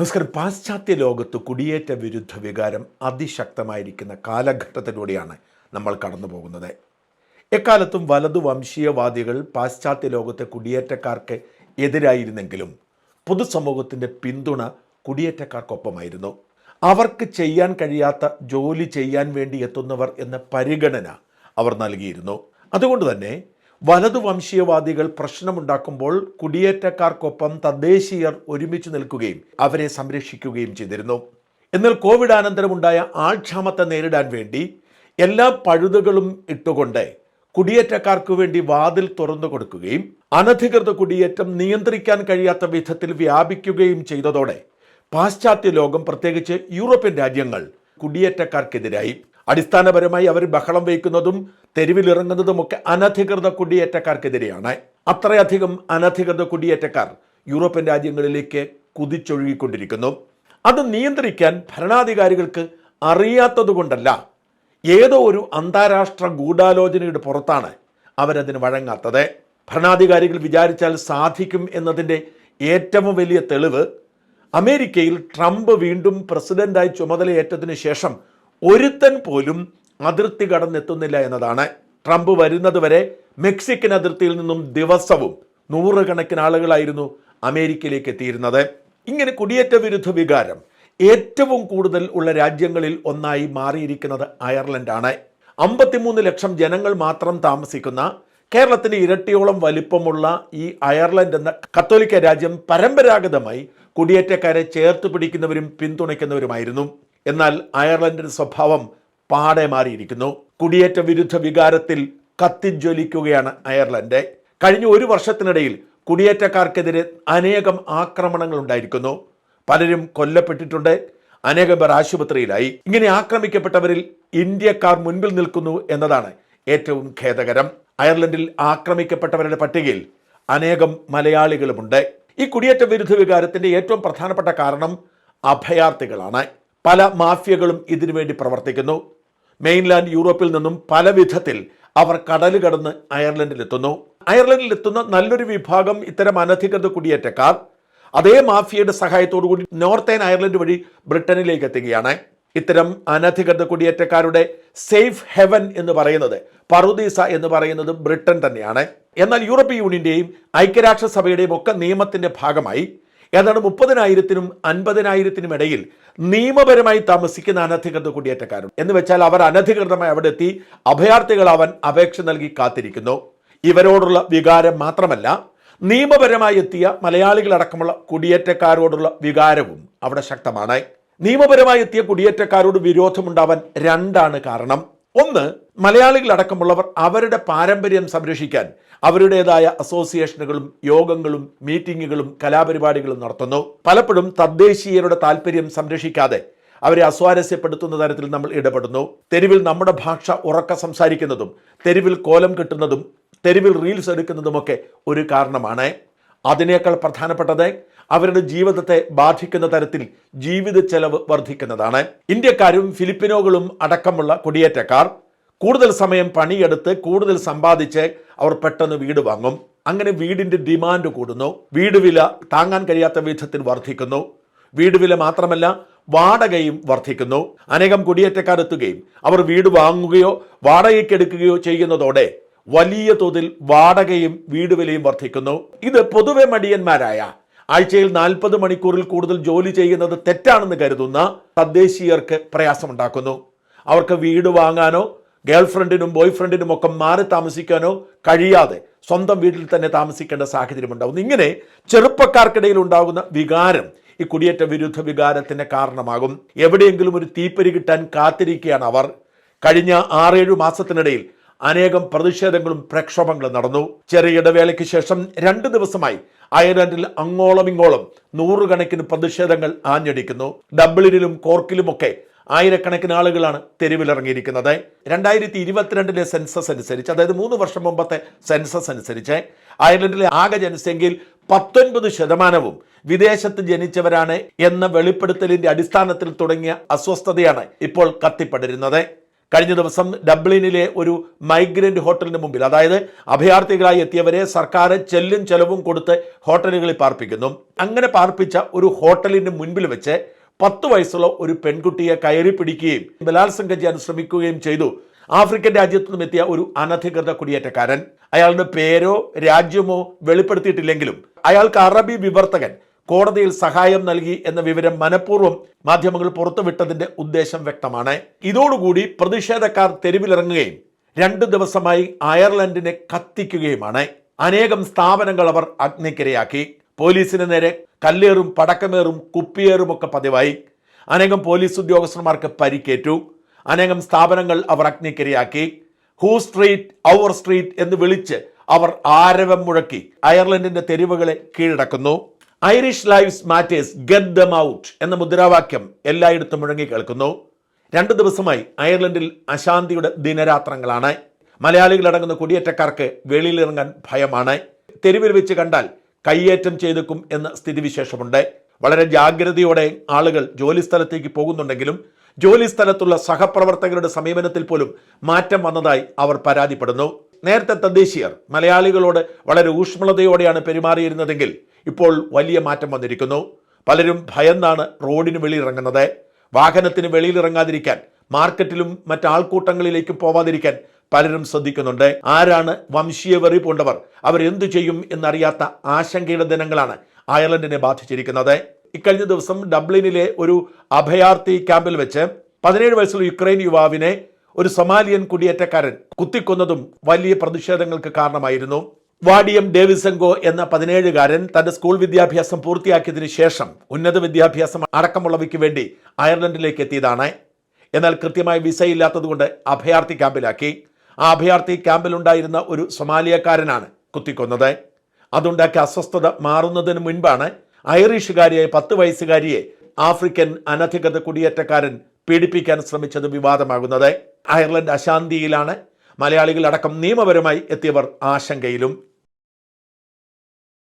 നമസ്കാരം. പാശ്ചാത്യ ലോകത്ത് കുടിയേറ്റ വിരുദ്ധ വികാരം അതിശക്തമായിരിക്കുന്ന കാലഘട്ടത്തിലൂടെയാണ് നമ്മൾ കടന്നു പോകുന്നത്. എക്കാലത്തും വലതു വംശീയവാദികൾ പാശ്ചാത്യ ലോകത്തെ കുടിയേറ്റക്കാർക്ക് എതിരായിരുന്നെങ്കിലും പൊതുസമൂഹത്തിന്റെ പിന്തുണ കുടിയേറ്റക്കാർക്കൊപ്പമായിരുന്നു. അവർക്ക് ചെയ്യാൻ കഴിയാത്ത ജോലി ചെയ്യാൻ വേണ്ടി എത്തുന്നവർ എന്ന പരിഗണന അവർ നൽകിയിരുന്നു. അതുകൊണ്ട് തന്നെ വലതു വംശീയവാദികൾ പ്രശ്നമുണ്ടാക്കുമ്പോൾ കുടിയേറ്റക്കാർക്കൊപ്പം തദ്ദേശീയർ ഒരുമിച്ച് നിൽക്കുകയും അവരെ സംരക്ഷിക്കുകയും ചെയ്തിരുന്നു. എന്നാൽ കോവിഡ് അനന്തരമുണ്ടായ ആൾക്ഷാമത്തെ നേരിടാൻ വേണ്ടി എല്ലാ പഴുതുകളും ഇട്ടുകൊണ്ട് കുടിയേറ്റക്കാർക്ക് വേണ്ടി വാതിൽ തുറന്നു കൊടുക്കുകയും അനധികൃത കുടിയേറ്റം നിയന്ത്രിക്കാൻ കഴിയാത്ത വിധത്തിൽ വ്യാപിക്കുകയും ചെയ്തതോടെ പാശ്ചാത്യ ലോകം പ്രത്യേകിച്ച് യൂറോപ്യൻ രാജ്യങ്ങൾ കുടിയേറ്റക്കാർക്കെതിരായി അടിസ്ഥാനപരമായി അവർ ബഹളം വയ്ക്കുന്നതും തെരുവിലിറങ്ങുന്നതുമൊക്കെ അനധികൃത കുടിയേറ്റക്കാർക്കെതിരെയാണ്. അത്രയധികം അനധികൃത കുടിയേറ്റക്കാർ യൂറോപ്യൻ രാജ്യങ്ങളിലേക്ക് കുതിച്ചൊഴുകിക്കൊണ്ടിരിക്കുന്നു. അത് നിയന്ത്രിക്കാൻ ഭരണാധികാരികൾക്ക് അറിയാത്തതുകൊണ്ടല്ല ഏതോ ഒരു അന്താരാഷ്ട്ര ഗൂഢാലോചനയുടെ പുറത്താണ് അവരതിന് വഴങ്ങാത്തത്. ഭരണാധികാരികൾ വിചാരിച്ചാൽ സാധിക്കും എന്നതിന്റെ ഏറ്റവും വലിയ തെളിവ് അമേരിക്കയിൽ ട്രംപ് വീണ്ടും പ്രസിഡന്റായി ചുമതലയേറ്റതിനു ശേഷം ഒരുത്തൻ പോലും അതിർത്തി കടന്നെത്തുന്നില്ല എന്നതാണ്. ട്രംപ് വരുന്നതുവരെ മെക്സിക്കൻ അതിർത്തിയിൽ നിന്നും ദിവസവും നൂറുകണക്കിന് ആളുകളായിരുന്നു അമേരിക്കയിലേക്ക് എത്തിയിരുന്നത്. ഇങ്ങനെ കുടിയേറ്റ വിരുദ്ധ വികാരം ഏറ്റവും കൂടുതൽ ഉള്ള രാജ്യങ്ങളിൽ ഒന്നായി മാറിയിരിക്കുന്നത് അയർലൻഡാണ്. അമ്പത്തിമൂന്ന് ലക്ഷം ജനങ്ങൾ മാത്രം താമസിക്കുന്ന കേരളത്തിന് ഇരട്ടിയോളം വലിപ്പമുള്ള ഈ അയർലൻഡ് എന്ന കത്തോലിക്ക രാജ്യം പരമ്പരാഗതമായി കുടിയേറ്റക്കാരെ ചേർത്ത് പിടിക്കുന്നവരും പിന്തുണയ്ക്കുന്നവരുമായിരുന്നു. എന്നാൽ അയർലൻഡിന്റെ സ്വഭാവം പാടെ മാറിയിരിക്കുന്നു. കുടിയേറ്റ വിരുദ്ധ വികാരത്തിൽ കത്തിജ്വലിക്കുകയാണ് അയർലൻഡ്. കഴിഞ്ഞ ഒരു വർഷത്തിനിടയിൽ കുടിയേറ്റക്കാർക്കെതിരെ അനേകം ആക്രമണങ്ങൾ ഉണ്ടായിരിക്കുന്നു. പലരും കൊല്ലപ്പെട്ടിട്ടുണ്ട് അനേകം പേർ ആശുപത്രിയിലായി. ഇങ്ങനെ ആക്രമിക്കപ്പെട്ടവരിൽ ഇന്ത്യക്കാർ മുൻപിൽ നിൽക്കുന്നു എന്നതാണ് ഏറ്റവും ഖേദകരം. അയർലൻഡിൽ ആക്രമിക്കപ്പെട്ടവരുടെ പട്ടികയിൽ അനേകം മലയാളികളുമുണ്ട്. ഈ കുടിയേറ്റ വിരുദ്ധ വികാരത്തിന്റെ ഏറ്റവും പ്രധാനപ്പെട്ട കാരണം അഭയാർത്ഥികളാണ്. പല മാഫിയകളും ഇതിനുവേണ്ടി പ്രവർത്തിക്കുന്നു. മെയിൻലാൻഡ് യൂറോപ്പിൽ നിന്നും പല വിധത്തിൽ അവർ കടൽ കടന്ന് അയർലൻഡിലെത്തുന്നു. അയർലൻഡിലെത്തുന്ന നല്ലൊരു വിഭാഗം ഇത്തരം അനധികൃത കുടിയേറ്റക്കാർ അതേ മാഫിയയുടെ സഹായത്തോടുകൂടി നോർത്തേൺ അയർലൻഡ് വഴി ബ്രിട്ടനിലേക്ക് എത്തുകയാണ്. ഇത്തരം അനധികൃത കുടിയേറ്റക്കാരുടെ സേഫ് ഹെവൻ എന്ന് പറയുന്നത് പറുദീസ എന്ന് പറയുന്നത് ബ്രിട്ടൻ തന്നെയാണ്. എന്നാൽ യൂറോപ്യൻ യൂണിയന്റെയും ഐക്യരാഷ്ട്രസഭയുടെയും ഒക്കെ നിയമത്തിന്റെ ഭാഗമായി ഏതാണ്ട് മുപ്പതിനായിരത്തിനും അൻപതിനായിരത്തിനും ഇടയിൽ നിയമപരമായി താമസിക്കുന്ന അനധികൃത കുടിയേറ്റക്കാരുണ്ട്. എന്ന് വെച്ചാൽ അവർ അനധികൃതമായി അവിടെ എത്തി അഭയാർത്ഥികൾ അവൻ അപേക്ഷ നൽകി കാത്തിരിക്കുന്നു. ഇവരോടുള്ള വികാരം മാത്രമല്ല നിയമപരമായി എത്തിയ മലയാളികളടക്കമുള്ള കുടിയേറ്റക്കാരോടുള്ള വികാരവും അവിടെ ശക്തമാണ്. നിയമപരമായി എത്തിയ കുടിയേറ്റക്കാരോട് വിരോധമുണ്ടാവാൻ രണ്ടാണ് കാരണം. ഒന്ന് മലയാളികളടക്കമുള്ളവർ അവരുടെ പാരമ്പര്യം സംരക്ഷിക്കാൻ അവരുടേതായ അസോസിയേഷനുകളും യോഗങ്ങളും മീറ്റിങ്ങുകളും കലാപരിപാടികളും നടത്തുന്നു. പലപ്പോഴും തദ്ദേശീയരുടെ താല്പര്യം സംരക്ഷിക്കാതെ അവരെ അസ്വാരസ്യപ്പെടുത്തുന്ന തരത്തിൽ നമ്മൾ ഇടപെടുന്നു. തെരുവിൽ നമ്മുടെ ഭാഷ ഉറക്ക സംസാരിക്കുന്നതും തെരുവിൽ കോലം കെട്ടുന്നതും തെരുവിൽ റീൽസ് എടുക്കുന്നതുമൊക്കെ ഒരു കാരണമാണ്. അതിനേക്കാൾ പ്രധാനപ്പെട്ടത് അവരുടെ ജീവിതത്തെ ബാധിക്കുന്ന തരത്തിൽ ജീവിത ചെലവ് വർദ്ധിക്കുന്നതാണ്. ഇന്ത്യക്കാരും ഫിലിപ്പിനോകളും അടക്കമുള്ള കുടിയേറ്റക്കാർ കൂടുതൽ സമയം പണിയെടുത്ത് കൂടുതൽ സമ്പാദിച്ച് അവർ പെട്ടെന്ന് വീട് വാങ്ങും. അങ്ങനെ വീടിന്റെ ഡിമാൻഡ് കൂടുന്നു. വീട് വില താങ്ങാൻ കഴിയാത്ത വിധത്തിൽ വർദ്ധിക്കുന്നു. വീട് വില മാത്രമല്ല വാടകയും വർദ്ധിക്കുന്നു. അനേകം കുടിയേറ്റക്കാർ എത്തുകയും അവർ വീട് വാങ്ങുകയോ വാടകയ്ക്ക് എടുക്കുകയോ ചെയ്യുന്നതോടെ വലിയ തോതിൽ വാടകയും വീട് വിലയും വർദ്ധിക്കുന്നു. ഇത് പൊതുവെ മടിയന്മാരായ ആഴ്ചയിൽ നാൽപ്പത് മണിക്കൂറിൽ കൂടുതൽ ജോലി ചെയ്യുന്നത് തെറ്റാണെന്ന് കരുതുന്ന തദ്ദേശീയർക്ക് പ്രയാസമുണ്ടാക്കുന്നു. അവർക്ക് വീട് വാങ്ങാനോ ഗേൾഫ്രണ്ടിനും ബോയ് ഫ്രണ്ടിനും ഒക്കെ മാറി താമസിക്കാനോ കഴിയാതെ സ്വന്തം വീട്ടിൽ തന്നെ താമസിക്കേണ്ട സാഹചര്യം ഉണ്ടാകുന്നു ഇങ്ങനെ ചെറുപ്പക്കാർക്കിടയിൽ ഉണ്ടാകുന്ന വികാരം ഈ കുടിയേറ്റ വിരുദ്ധ വികാരത്തിന് കാരണമാകും. എവിടെയെങ്കിലും ഒരു തീപ്പരി കിട്ടാൻ കാത്തിരിക്കുകയാണ് അവർ. കഴിഞ്ഞ ആറേഴു മാസത്തിനിടയിൽ അനേകം പ്രതിഷേധങ്ങളും പ്രക്ഷോഭങ്ങളും നടന്നു. ചെറിയ ഇടവേളയ്ക്ക് ശേഷം രണ്ട് ദിവസമായി അയർലൻഡിൽ അങ്ങോളം ഇങ്ങോളം നൂറുകണക്കിന് പ്രതിഷേധങ്ങൾ ആഞ്ഞടിക്കുന്നു. ഡബ്ലിനിലും കോർക്കിലുമൊക്കെ ആയിരക്കണക്കിന് ആളുകളാണ് തെരുവിലിറങ്ങിയിരിക്കുന്നത്. രണ്ടായിരത്തി ഇരുപത്തിരണ്ടിലെ സെൻസസ് അനുസരിച്ച് അതായത് മൂന്ന് വർഷം മുമ്പത്തെ സെൻസസ് അനുസരിച്ച് അയർലൻഡിലെ ആകെ ജനസംഖ്യയിൽ പത്തൊൻപത് ശതമാനവും വിദേശത്ത് ജനിച്ചവരാണ് എന്ന വെളിപ്പെടുത്തലിന്റെ അടിസ്ഥാനത്തിൽ തുടങ്ങിയ അസ്വസ്ഥതയാണ് ഇപ്പോൾ കത്തിപ്പടരുന്നത് കഴിഞ്ഞ ദിവസം ഡബ്ലിനിലെ ഒരു മൈഗ്രന്റ് ഹോട്ടലിന് മുമ്പിൽ അതായത് അഭയാർത്ഥികളായി എത്തിയവരെ സർക്കാർ ചെല്ലും ചെലവും കൊടുത്ത് ഹോട്ടലുകളിൽ പാർപ്പിക്കുന്നു. അങ്ങനെ പാർപ്പിച്ച ഒരു ഹോട്ടലിന് മുൻപിൽ വെച്ച് പത്ത് വയസ്സുള്ള ഒരു പെൺകുട്ടിയെ കയറി പിടിക്കുകയും ബലാത്സംഗം ചെയ്യാൻ ശ്രമിക്കുകയും ചെയ്തു. ആഫ്രിക്കൻ രാജ്യത്തു നിന്നും എത്തിയ ഒരു അനധികൃത കുടിയേറ്റക്കാരൻ. അയാളുടെ പേരോ രാജ്യമോ വെളിപ്പെടുത്തിയിട്ടില്ലെങ്കിലും അയാൾക്ക് അറബി വിവർത്തകൻ കോടതിയിൽ സഹായം നൽകി എന്ന വിവരം മനഃപൂർവം മാധ്യമങ്ങൾ പുറത്തുവിട്ടതിന്റെ ഉദ്ദേശം വ്യക്തമാണ്. ഇതോടുകൂടി പ്രതിഷേധക്കാർ തെരുവിലിറങ്ങുകയും രണ്ടു ദിവസമായി അയർലൻഡിനെ കത്തിക്കുകയുമാണ്. അനേകം സ്ഥാപനങ്ങൾ അവർ അഗ്നിക്കിരയാക്കി. പോലീസിന് നേരെ കല്ലേറും പടക്കമേറും കുപ്പിയേറും ഒക്കെ പതിവായി. അനേകം പോലീസ് ഉദ്യോഗസ്ഥന്മാർക്ക് പരിക്കേറ്റു. അനേകം സ്ഥാപനങ്ങൾ അവർ അഗ്നിക്കിരയാക്കി. ഹൂ സ്ട്രീറ്റ് ഔവർ സ്ട്രീറ്റ് എന്ന് വിളിച്ച് അവർ ആരവം മുഴക്കി അയർലൻഡിന്റെ തെരുവുകളെ കീഴടക്കുന്നു. Irish lives matters get them out എന്ന മുദ്രാവാക്യം എല്ലായിടത്തും മുഴങ്ങി കേൾക്കുന്നു. രണ്ട് ദിവസമായി അയർലൻഡിൽ അശാന്തിയുടെ ദിനരാത്രങ്ങളാണ്. മലയാളികളടങ്ങുന്ന കുടിയേറ്റക്കാർക്ക് വെളിയിലിറങ്ങാൻ ഭയമാണ്. തെരുവിൽ വെച്ച് കണ്ടാൽ കയ്യേറ്റം ചെയ്തേക്കും എന്ന സ്ഥിതിവിശേഷമുണ്ട്. വളരെ ജാഗ്രതയോടെ ആളുകൾ ജോലി സ്ഥലത്തേക്ക് പോകുന്നുണ്ടെങ്കിലും ജോലി സ്ഥലത്തുള്ള സഹപ്രവർത്തകരുടെ സമീപനത്തിൽ പോലും മാറ്റം വന്നതായി അവർ പരാതിപ്പെടുന്നു. നേരത്തെ തദ്ദേശീയർ മലയാളികളോട് വളരെ ഊഷ്മളതയോടെയാണ് പെരുമാറിയിരുന്നതെങ്കിൽ ഇപ്പോൾ വലിയ മാറ്റം വന്നിരിക്കുന്നു. പലരും ഭയന്നാണ് റോഡിന് വെളിയിറങ്ങുന്നത്. വാഹനത്തിന് വെളിയിലിറങ്ങാതിരിക്കാൻ മാർക്കറ്റിലും മറ്റ് ആൾക്കൂട്ടങ്ങളിലേക്കും പോവാതിരിക്കാൻ പലരും ശ്രദ്ധിക്കുന്നുണ്ട്. ആരാണ് വംശീയ വെറി പൂണ്ടവർ? അവരെന്തു ചെയ്യും എന്നറിയാത്ത ആശങ്കയുടെ ദിനങ്ങളാണ് അയർലൻഡിനെ ബാധിച്ചിരിക്കുന്നത്. ഇക്കഴിഞ്ഞ ദിവസം ഡബ്ലിനിലെ ഒരു അഭയാർത്ഥി ക്യാമ്പിൽ വെച്ച് പതിനേഴ് വയസ്സുള്ള യുക്രൈൻ യുവാവിനെ ഒരു സൊമാലിയൻ കുടിയേറ്റക്കാരൻ കുത്തിക്കൊന്നതും വലിയ പ്രതിഷേധങ്ങൾക്ക് കാരണമായിരുന്നു. വാഡിയം ഡേവിസെങ്കോ എന്ന പതിനേഴുകാരൻ തന്റെ സ്കൂൾ വിദ്യാഭ്യാസം പൂർത്തിയാക്കിയതിനു ശേഷം ഉന്നത വിദ്യാഭ്യാസം അടക്കമുള്ളവയ്ക്ക് വേണ്ടി അയർലൻഡിലേക്ക് എത്തിയതാണ്. എന്നാൽ കൃത്യമായ വിസയില്ലാത്തതുകൊണ്ട് അഭയാർത്ഥി ക്യാമ്പിലാക്കി. ആ അഭയാർത്ഥി ക്യാമ്പിലുണ്ടായിരുന്ന ഒരു സൊമാലിയക്കാരനാണ് കുത്തിക്കൊന്നത്. അതുണ്ടാക്കിയ അസ്വസ്ഥത മാറുന്നതിന് മുൻപാണ് ഐറിഷുകാരിയായ പത്ത് വയസ്സുകാരിയെ ആഫ്രിക്കൻ അനധികൃത കുടിയേറ്റക്കാരൻ പീഡിപ്പിക്കാൻ ശ്രമിച്ചത് വിവാദമാകുന്നത്. അയർലൻഡ് അശാന്തിയിലാണ്. മലയാളികൾ അടക്കം നിയമപരമായി എത്തിയവർ ആശങ്കയിലും